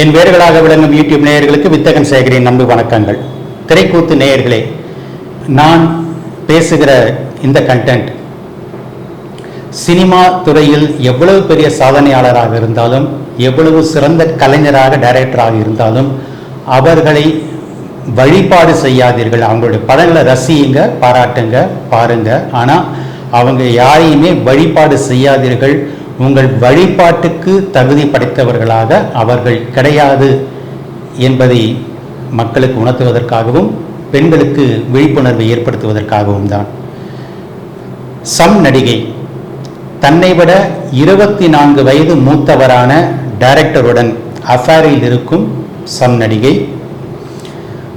என் வேர்களாக விளங்கும் யூடியூப் நேயர்களுக்கு வித்தகன் சேகரின் நம்பி வணக்கங்கள். திரைக்கூத்து நேயர்களே நான் பேசுகிற இந்த கண்டென்ட் சினிமா துறையில் எவ்வளவு பெரிய சாதனையாளராக இருந்தாலும் எவ்வளவு சிறந்த கலைஞராக டைரக்டராக இருந்தாலும் அவர்களை வழிபாடு செய்யாதீர்கள். அவங்களுடைய படங்களை ரசியுங்க பாராட்டுங்க பாருங்க. ஆனால் அவங்க யாரையுமே வழிபாடு செய்யாதீர்கள். உங்கள் வழிபாட்டுக்கு தகுதி படைத்தவர்களாக அவர்கள் கிடையாது என்பதை மக்களுக்கு உணர்த்துவதற்காகவும் பெண்களுக்கு விழிப்புணர்வை ஏற்படுத்துவதற்காகவும் தான். சம் நடிகை தன்னை விட இருபத்தி நான்கு வயது மூத்தவரான டைரக்டருடன் அஃபேரில் இருக்கும் சம் நடிகை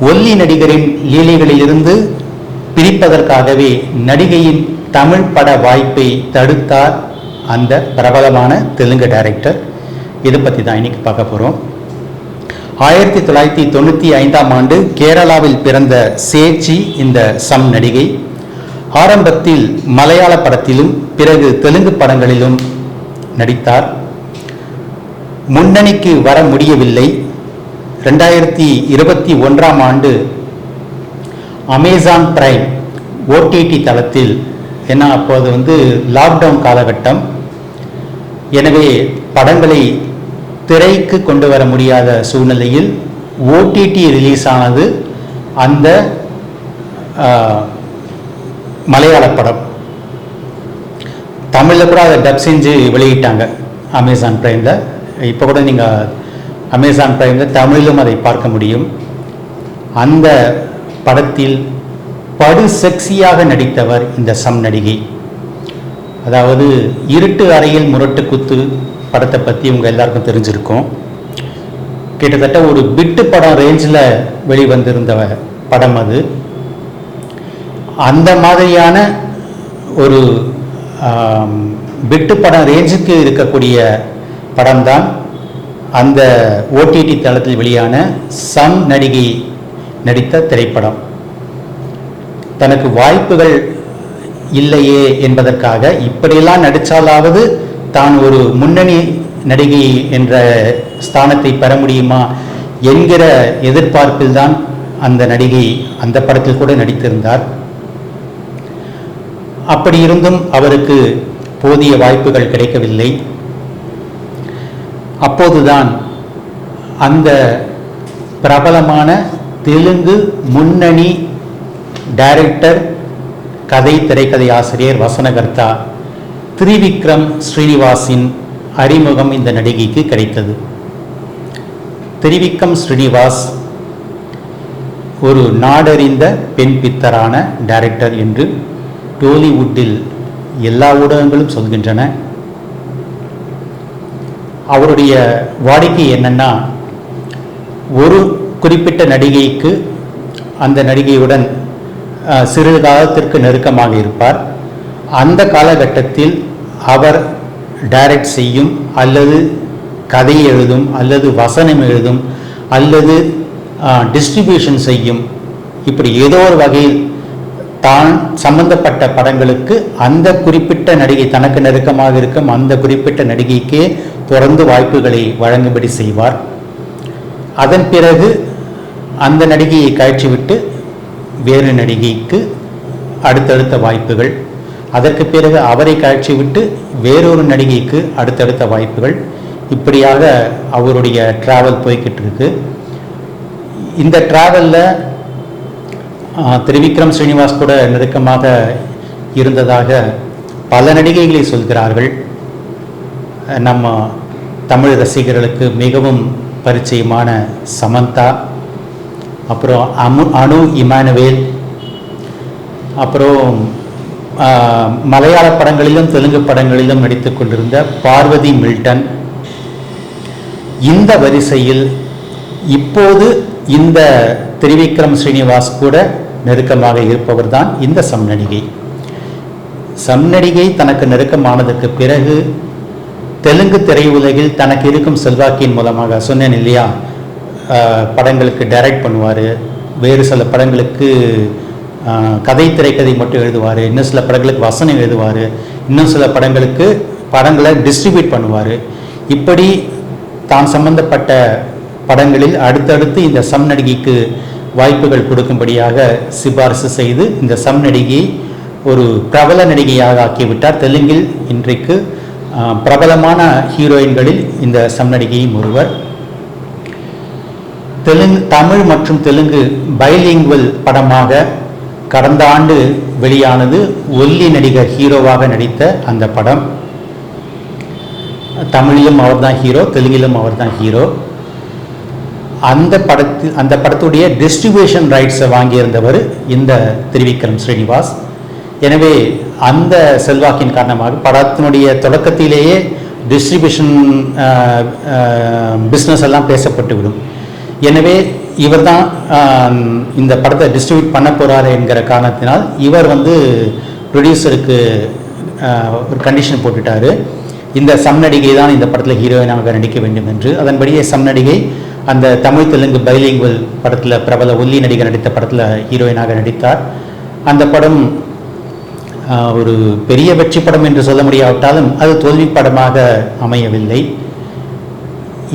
ஒல்லி நடிகரின் லீலைகளிலிருந்து பிரிப்பதற்காகவே நடிகையின் தமிழ் பட வாய்ப்பை தடுத்தார் அந்த பிரபலமான தெலுங்கு டைரக்டர் இதை பற்றி தான் இன்னைக்கு பார்க்க போகிறோம் ஆயிரத்தி தொள்ளாயிரத்தி தொண்ணூற்றி ஐந்தாம் ஆண்டு கேரளாவில் பிறந்த சேச்சி இந்த சம் நடிகை. ஆரம்பத்தில் மலையாள படத்திலும் பிறகு தெலுங்கு படங்களிலும் நடித்தார். முன்னணிக்கு வர முடியவில்லை. ரெண்டாயிரத்தி இருபத்தி ஒன்றாம் ஆண்டு அமேசான் பிரைம் ஓடிடி தளத்தில் ஏன்னா அப்போது வந்து லாக்டவுன் காலகட்டம் எனவே படங்களை திரைக்கு கொண்டு வர முடியாத சூழ்நிலையில் ஓடிடி ரிலீஸ் ஆனது அந்த மலையாள படம். தமிழில் கூட அதை டப் செஞ்சு வெளியிட்டாங்க அமேசான் பிரைமில் இப்போ கூட நீங்கள் அமேசான் பிரைமில் தமிழிலும் அதை பார்க்க முடியும். அந்த படத்தில் படு செக்ஸியாக நடித்தவர் இந்த சம் நடிகை. அதாவது இருட்டு அறையில் முரட்டு குத்து படத்தை பற்றி உங்கள் எல்லாருக்கும் தெரிஞ்சிருக்கும். கிட்டத்தட்ட ஒரு பிட்டு படம் ரேஞ்சில் வெளிவந்திருந்த படம் அது. அந்த மாதிரியான ஒரு பிட்டு படம் ரேஞ்சுக்கு இருக்கக்கூடிய படம்தான் அந்த ஓடிடி தளத்தில் வெளியான சம் நடிகை நடித்த திரைப்படம். தனக்கு வாய்ப்புகள் இல்லையே என்பதற்காக இப்படியெல்லாம் நடித்தாலாவது தான் ஒரு முன்னணி நடிகை என்ற ஸ்தானத்தை பெற முடியுமா என்கிற எதிர்பார்ப்பில் தான் அந்த நடிகை அந்த படத்தில் கூட நடித்திருந்தார். அப்படி இருந்தும் அவருக்கு போதிய வாய்ப்புகள் கிடைக்கவில்லை. அப்போதுதான் அந்த பிரபலமான தெலுங்கு முன்னணி டைரக்டர் கதை திரைக்கதை ஆசிரியர் வசனகர்த்தா திரிவிக்ரம் ஸ்ரீனிவாசின் அறிமுகம் இந்த நடிகைக்கு கிடைத்தது. திரிவிக்ரம் ஸ்ரீனிவாஸ் ஒரு நாடறிந்த பெண் பித்தரான டைரக்டர் என்று டோலிவுட்டில் எல்லா ஊடகங்களும் சொல்கின்றன. அவருடைய வாடிக்கை என்னன்னா ஒரு குறிப்பிட்ட நடிகைக்கு அந்த நடிகையுடன் சிறிது காலத்திற்கு நெருக்கமாக இருப்பார். அந்த காலகட்டத்தில் அவர் டைரக்ட் செய்யும் அல்லது கதை எழுதும் அல்லது வசனம் எழுதும் அல்லது டிஸ்ட்ரிபியூஷன் செய்யும். இப்படி ஏதோ ஒரு வகையில் தான் சம்பந்தப்பட்ட படங்களுக்கு அந்த குறிப்பிட்ட நடிகை தனக்கு நெருக்கமாக இருக்கும் அந்த குறிப்பிட்ட நடிகைக்கே தொடர்ந்து வாய்ப்புகளை வழங்கும்படி செய்வார். அதன் பிறகு அந்த நடிகையை கழற்றிவிட்டு வேறு நடிகைக்கு அடுத்தடுத்த வாய்ப்புகள். அதற்கு பிறகு அவரை கழற்றிவிட்டு வேறொரு நடிகைக்கு அடுத்தடுத்த வாய்ப்புகள். இப்படியாக அவருடைய ட்ராவல் போய்கிட்டு இருக்கு இந்த ட்ராவலில் திரிவிக்ரம் ஸ்ரீனிவாஸ் கூட நெருக்கமாக இருந்ததாக பல நடிகைகளை சொல்கிறார்கள். நம்ம தமிழ் ரசிகர்களுக்கு மிகவும் பரிச்சயமான சமந்தா. அப்புறம் அமு அனு இமானுவேல் அப்புறம் மலையாள படங்களிலும் தெலுங்கு படங்களிலும் நடித்துக் கொண்டிருந்த பார்வதி மில்டன். இந்த வரிசையில் இப்போது இந்த திரிவிக்ரம் ஸ்ரீனிவாஸ் கூட நெருக்கமாக இருப்பவர் தான் இந்த சம்நடிகை. சம்நடிகை தனக்கு நெருக்கமானதற்கு பிறகு தெலுங்கு திரையுலகில் தனக்கு இருக்கும் செல்வாக்கின் மூலமாக சொன்னேன் இல்லையா? படங்களுக்கு டைரக்ட் பண்ணுவார். வேறு சில படங்களுக்கு கதை திரைக்கதை மட்டும் எழுதுவார். இன்னும் சில படங்களுக்கு வசனம் எழுதுவார். இன்னும் சில படங்களுக்கு படங்களை டிஸ்ட்ரிபியூட் பண்ணுவார். இப்படி தான் சம்பந்தப்பட்ட படங்களில் அடுத்தடுத்து இந்த சம் நடிகைக்கு வாய்ப்புகள் கொடுக்கும்படியாக சிபாரிசு செய்து இந்த சம் நடிகையை ஒரு பிரபல நடிகையாக ஆக்கிவிட்டார். தெலுங்கில் இன்றைக்கு பிரபலமான ஹீரோயின்களில் இந்த சம் நடிகையும் ஒருவர். தெலுங்கு தமிழ் மற்றும் தெலுங்கு பைலிங்குவல் படமாக கடந்த ஆண்டு வெளியானது ஒல்லி நடிகர் ஹீரோவாக நடித்த அந்த படம். தமிழிலும் அவர்தான் ஹீரோ தெலுங்கிலும் அவர்தான் ஹீரோ. அந்த படத்து அந்த படத்துடைய டிஸ்ட்ரிபியூஷன் ரைட்ஸை வாங்கியிருந்தவர் இந்த திருவிக்ரம் ஸ்ரீனிவாஸ். எனவே அந்த செல்வாக்கின் காரணமாக படத்தினுடைய தொடக்கத்திலேயே டிஸ்ட்ரிபியூஷன் பிஸ்னஸ் எல்லாம் பேசப்பட்டு விடும் எனவே இவர் தான் இந்த படத்தை டிஸ்ட்ரிபியூட் பண்ண போகிறாரு என்கிற காரணத்தினால் இவர் வந்து ப்ரொடியூசருக்கு ஒரு கண்டிஷன் போட்டுட்டாரு. இந்த சம் நடிகை தான் இந்த படத்தில் ஹீரோயினாக நடிக்க வேண்டும் என்று. அதன்படியே சம் நடிகை அந்த தமிழ் தெலுங்கு பைலிங்குவல் படத்தில் பிரபல ஒல்லி நடிகர் நடித்த படத்தில் ஹீரோயினாக நடித்தார். அந்த படம் ஒரு பெரிய வெற்றி படம் என்று சொல்ல முடியாவிட்டாலும் அது தோல்வி படமாக அமையவில்லை.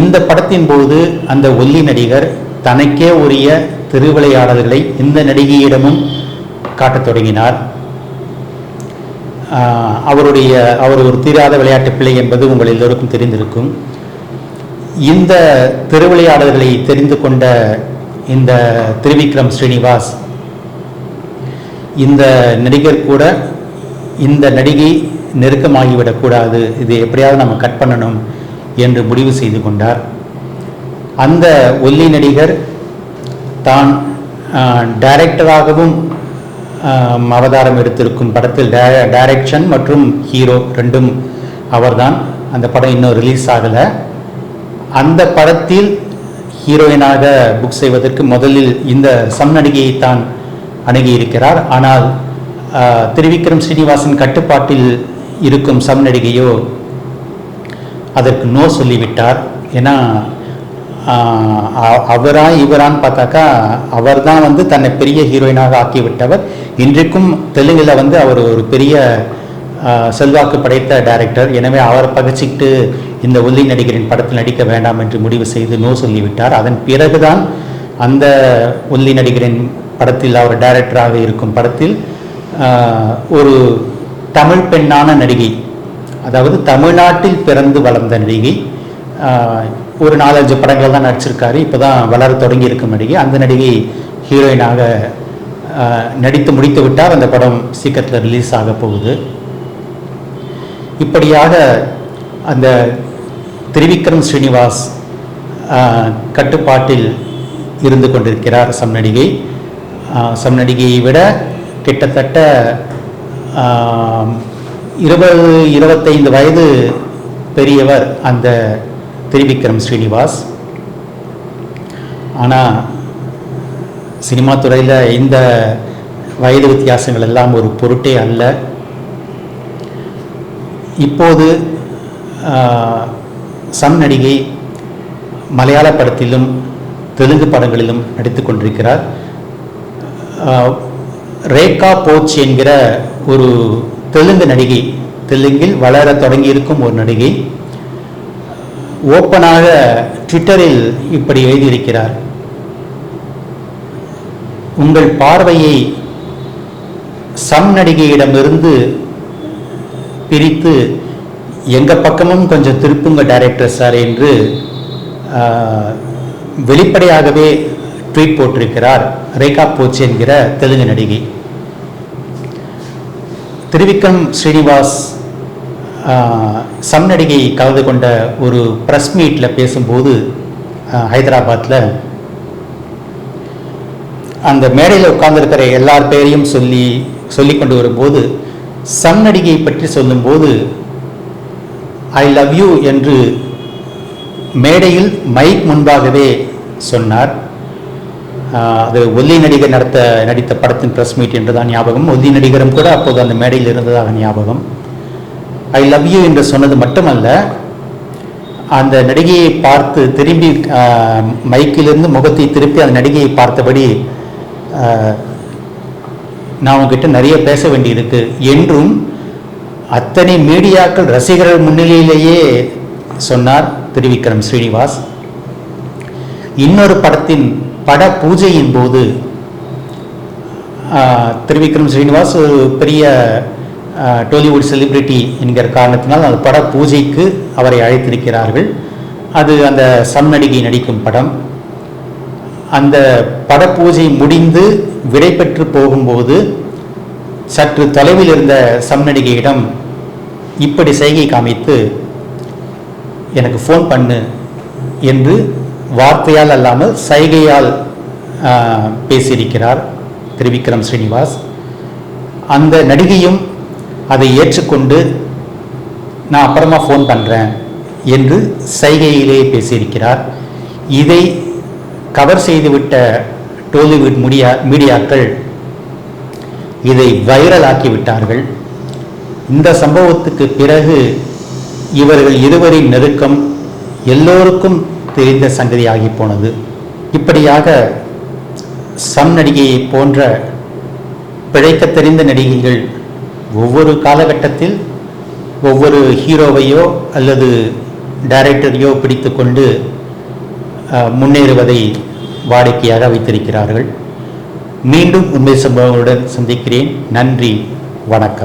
இந்த படத்தின் போது அந்த ஒல்லி நடிகர் தனக்கே உரிய திருவிளையாடல்களை இந்த நடிகையிடமும் காட்டத் தொடங்கினார். அவருடைய அவர் ஒரு தீராத விளையாட்டு பிள்ளை என்பது உங்கள் எல்லோருக்கும் தெரிந்திருக்கும். இந்த திருவிளையாடல்களை தெரிந்து கொண்ட இந்த திருவிக்ரம் ஸ்ரீனிவாஸ் இந்த நடிகர் கூட இந்த நடிகை நெருக்கமாகிவிடக்கூடாது இது எப்படியாவது நம்ம கட் பண்ணணும். என்று முடிவு செய்து கொண்டார். அந்த ஒல்லி நடிகர் தான் டைரக்டராகவும் அவதாரம் எடுத்திருக்கும் படத்தில் டைரக்ஷன் மற்றும் ஹீரோ ரெண்டும் அவர்தான். அந்த படம் இன்னும் ரிலீஸ் ஆகலை. அந்த படத்தில் ஹீரோயினாக புக் செய்வதற்கு முதலில் இந்த சம் நடிகையை தான் அணுகியிருக்கிறார். ஆனால் திருவிக்ரம் ஸ்ரீனிவாசன் கட்டுப்பாட்டில் இருக்கும் சம் நடிகையோ அதற்கு நோ சொல்லிவிட்டார். ஏன்னா அவரா இவரான்னு பார்த்தாக்கா அவர் தான் வந்து தன்னை பெரிய ஹீரோயினாக ஆக்கிவிட்டவர். இன்றைக்கும் தெலுங்கில் வந்து அவர் ஒரு பெரிய செல்வாக்கு படைத்த டைரக்டர். எனவே அவரை பகச்சிக்கிட்டு இந்த ஒல்லி நடிகரின் படத்தில் நடிக்க வேண்டாம் என்று முடிவு செய்து நோ சொல்லிவிட்டார். அதன் பிறகுதான் அந்த ஒல்லி நடிகரின் படத்தில் அவர் டைரக்டராக இருக்கும் படத்தில் ஒரு தமிழ் பெண்ணான நடிகை அதாவது தமிழ்நாட்டில் பிறந்து வளர்ந்த நடிகை ஒரு நாலஞ்சு படங்கள் தான் நடிச்சிருக்காரு. இப்போ தான் வளர தொடங்கி இருக்கும் நடிகை. அந்த நடிகை ஹீரோயினாக நடித்து முடித்து விட்டார். அந்த படம் சீக்கிரத்தில் ரிலீஸ் ஆக போகுது. இப்படியாக அந்த திரிவிக்ரம் ஸ்ரீனிவாஸ் கட்டுப்பாட்டில் இருந்து கொண்டிருக்கிறார் சம் நடிகை. சம் நடிகையை விட கிட்டத்தட்ட இருபது இருபத்தைந்து வயது பெரியவர் அந்த திரிவிக்ரம் ஸ்ரீனிவாஸ். ஆனால் சினிமா துறையில் இந்த வயது வித்தியாசங்கள் எல்லாம் ஒரு பொருட்டே அல்ல. இப்போது சன் சம் நடிகை மலையாள படத்திலும் தெலுங்கு படங்களிலும் நடித்து கொண்டிருக்கிறார். ரேகா போச் என்கிற ஒரு தெலுங்கு நடிகை. தெலுங்கில் வளர தொடங்கியிருக்கும் ஒரு நடிகை. ஓப்பனாக ட்விட்டரில் இப்படி எழுதியிருக்கிறார். உங்கள் பார்வையை சம் நடிகையிடமிருந்து பிரித்து எங்கள் பக்கமும் கொஞ்சம் திருப்புங்க டைரக்டர் சார் என்று வெளிப்படையாகவே ட்வீட் போட்டிருக்கிறார். ரேகா போச் என்கிற தெலுங்கு நடிகை. திருவிக்ரம் ஸ்ரீனிவாஸ் சம் நடிகை கலந்து கொண்ட ஒரு ப்ரெஸ் மீட்டில் பேசும்போது ஹைதராபாத்தில் அந்த மேடையில் உட்கார்ந்திருக்கிற எல்லார் பெயரையும் சொல்லி சொல்லி கொண்டு வரும்போது சம் நடிகையை பற்றி சொல்லும்போது ஐ லவ் யூ என்று மேடையில் மைக் முன்பாகவே சொன்னார். அது ஒல்லி நடிகர் நடத்த நடித்த படத்தின் ப்ரெஸ் மீட் என்று தான் ஞாபகம். ஒல்லி நடிகரும் கூட அப்போது அந்த மேடையில் இருந்ததாக ஞாபகம். ஐ லவ் யூ என்று சொன்னது மட்டுமல்ல அந்த நடிகையை பார்த்து திரும்பி மைக்கிலிருந்து முகத்தை திருப்பி அந்த நடிகையை பார்த்தபடி நான் உங்ககிட்ட நிறைய பேச வேண்டியிருக்கு என்றும் அத்தனை மீடியாக்கள் ரசிகர்கள் முன்னிலையிலேயே சொன்னார் திருவிக்ரம் ஸ்ரீனிவாஸ். இன்னொரு படத்தின் பட பூஜையின் போது திருவிக்ரம் ஸ்ரீனிவாஸ் ஒரு பெரிய டோலிவுட் செலிபிரிட்டி என்கிற காரணத்தினால் அந்த பட பூஜைக்கு அவரை அழைத்திருக்கிறார்கள். அது அந்த சம் நடிகை நடிக்கும் படம். அந்த பட பூஜை முடிந்து விடைபெற்று போகும்போது சற்று தொலைவில் இருந்த சம் நடிகையிடம் இப்படி செய்கை காமித்து எனக்கு ஃபோன் பண்ணு என்று வார்த்தையால் அல்லாமல் சைகையால் பேசியிருக்கிறார் திருவிக்ரம் ஸ்ரீனிவாஸ். அந்த நடிகையும் அதை ஏற்றுக்கொண்டு நான் அப்புறமா ஃபோன் பண்ணுறேன் என்று சைகையிலே பேசியிருக்கிறார். இதை கவர் செய்துவிட்ட டோலிவுட் மீடியா மீடியாக்கள் இதை வைரலாக்கி விட்டார்கள் இந்த சம்பவத்துக்கு பிறகு இவர்கள் இருவரின் நெருக்கம் எல்லோருக்கும் தெரிந்த சங்கதியாகி போனது. இப்படியாக சம் நடிகையை போன்ற பிழைக்க தெரிந்த நடிகைகள் ஒவ்வொரு காலகட்டத்தில் ஒவ்வொரு ஹீரோவையோ அல்லது டைரக்டரையோ பிடித்துக்கொண்டு கொண்டு முன்னேறுவதை வாடிக்கையாக வைத்திருக்கிறார்கள். மீண்டும் உண்மை சம்பவங்களுடன் சந்திக்கிறேன். நன்றி. வணக்கம்.